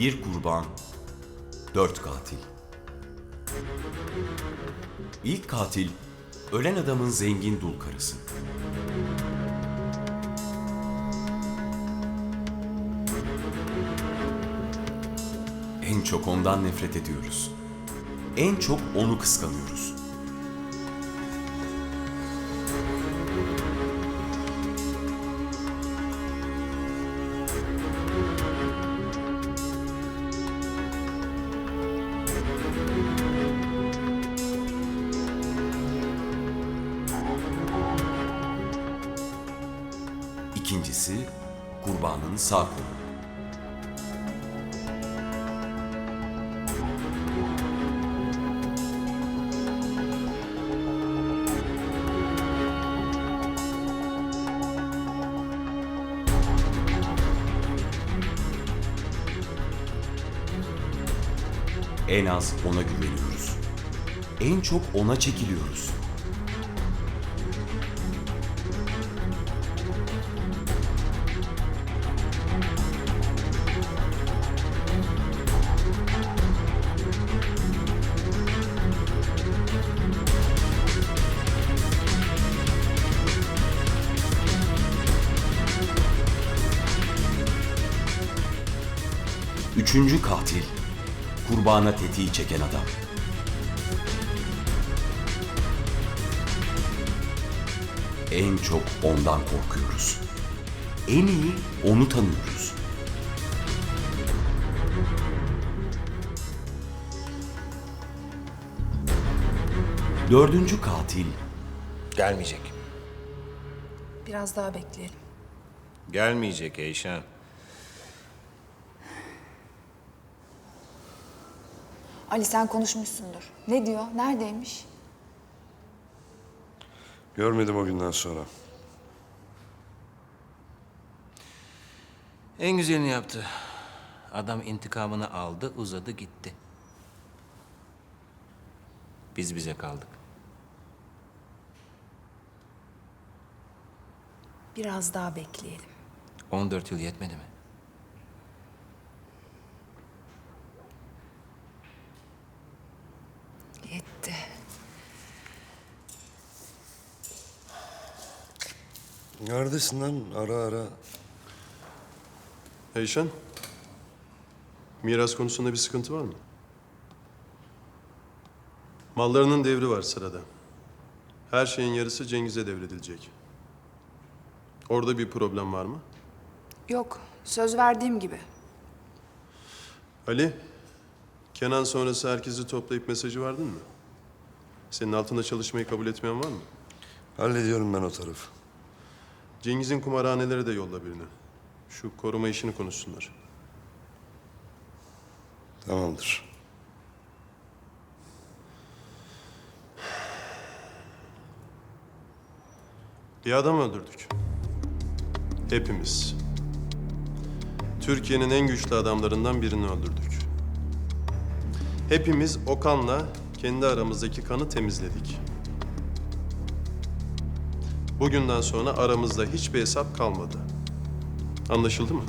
Bir kurban, dört katil. İlk katil, ölen adamın zengin dul karısı. En çok ondan nefret ediyoruz. En çok onu kıskanıyoruz. İkincisi kurbanın sağ kolu. En az ona güveniyoruz. En çok ona çekiliyoruz. Üçüncü katil, kurbana tetiği çeken adam. En çok ondan korkuyoruz. En iyi onu tanıyoruz. Dördüncü katil, Gelmeyecek. Biraz daha bekleyelim. Gelmeyecek Eyşan. Ali sen konuşmuşsundur. Ne diyor? Neredeymiş? Görmedim o günden sonra. En güzelini yaptı. Adam intikamını aldı, uzadı gitti. Biz bize kaldık. Biraz daha bekleyelim. 14 yıl yetmedi mi? Yetti. Neredesin lan? Ara ara. Eyşan, miras konusunda bir sıkıntı var mı? Mallarının devri var sırada. Her şeyin yarısı Cengiz'e devredilecek. Orada bir problem var mı? Yok. Söz verdiğim gibi. Ali, Kenan sonrası herkesi toplayıp mesajı verdin mi? Senin altında çalışmayı kabul etmeyen var mı? Hallediyorum ben o tarafı. Cengiz'in kumarhaneleri de yolla birini. Şu koruma işini konuşsunlar. Tamamdır. Bir adam öldürdük. Hepimiz. Türkiye'nin en güçlü adamlarından birini öldürdük. Hepimiz o kanla kendi aramızdaki kanı temizledik. Bugünden sonra aramızda hiçbir hesap kalmadı. Anlaşıldı mı?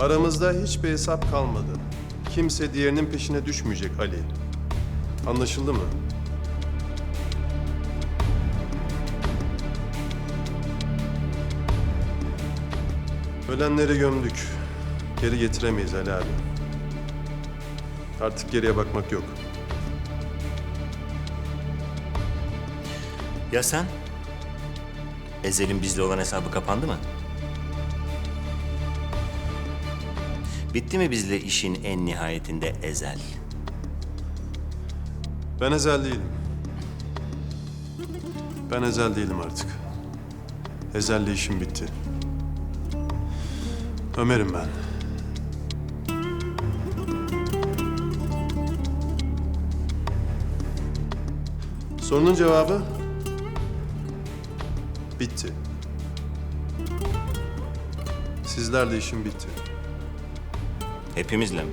Aramızda hiçbir hesap kalmadı. Kimse diğerinin peşine düşmeyecek Ali. Anlaşıldı mı? Ölenleri gömdük. Geri getiremeyiz Ali abi. Artık geriye bakmak yok. Ya sen? Ezel'in bizle olan hesabı kapandı mı? Bitti mi bizle işin en nihayetinde Ezel? Ben ezel değilim. Ben ezel değilim artık. Ezel'le işim bitti. Ömer'im ben. Sorunun cevabı bitti. Sizlerle işim bitti. Hepimizle mi?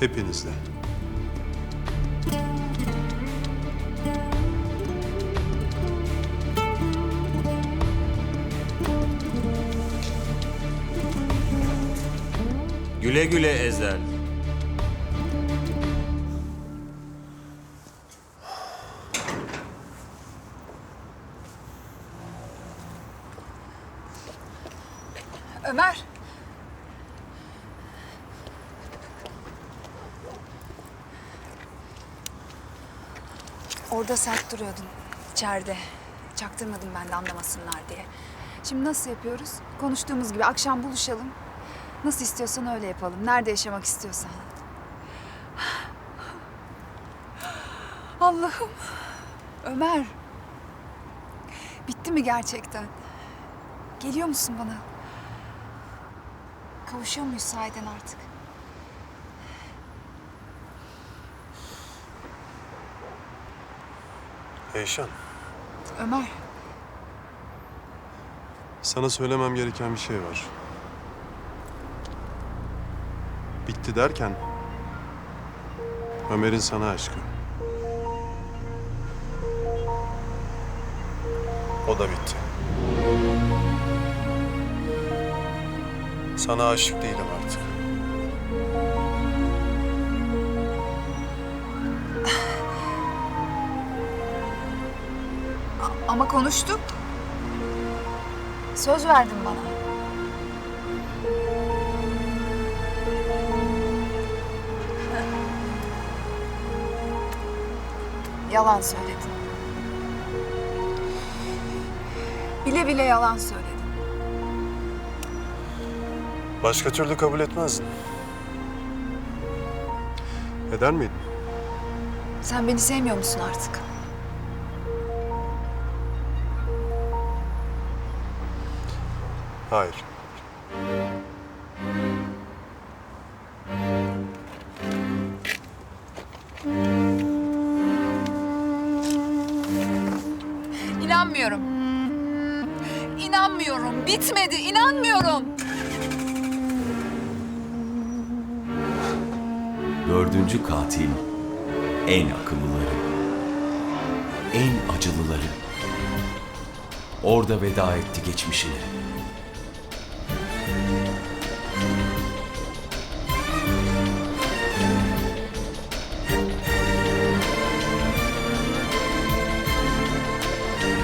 Hepinizle. Güle güle Ezel. Ömer. Orada sert duruyordun. içeride. Çaktırmadım ben de anlamasınlar diye. Şimdi nasıl yapıyoruz? Konuştuğumuz gibi akşam buluşalım. Nasıl istiyorsan öyle yapalım. Nerede yaşamak istiyorsan. Allah'ım. Ömer. Bitti mi gerçekten? Geliyor musun bana? Kavuşuyor muyuz sahiden artık? Eyşan, Ömer, sana söylemem gereken bir şey var. Bitti derken... Ömer'in sana aşkı. O da bitti. Sana aşık değilim artık. ama konuştuk. Söz verdin bana. Yalan söyledin. Bile bile yalan söyledin. Başka türlü kabul etmezdin. Eder miydin? Sen beni sevmiyor musun artık? Hayır. İnanmıyorum. Bitmedi. İnanmıyorum. Dördüncü katil en akıllıları, en acılıları. Orada veda etti geçmişine.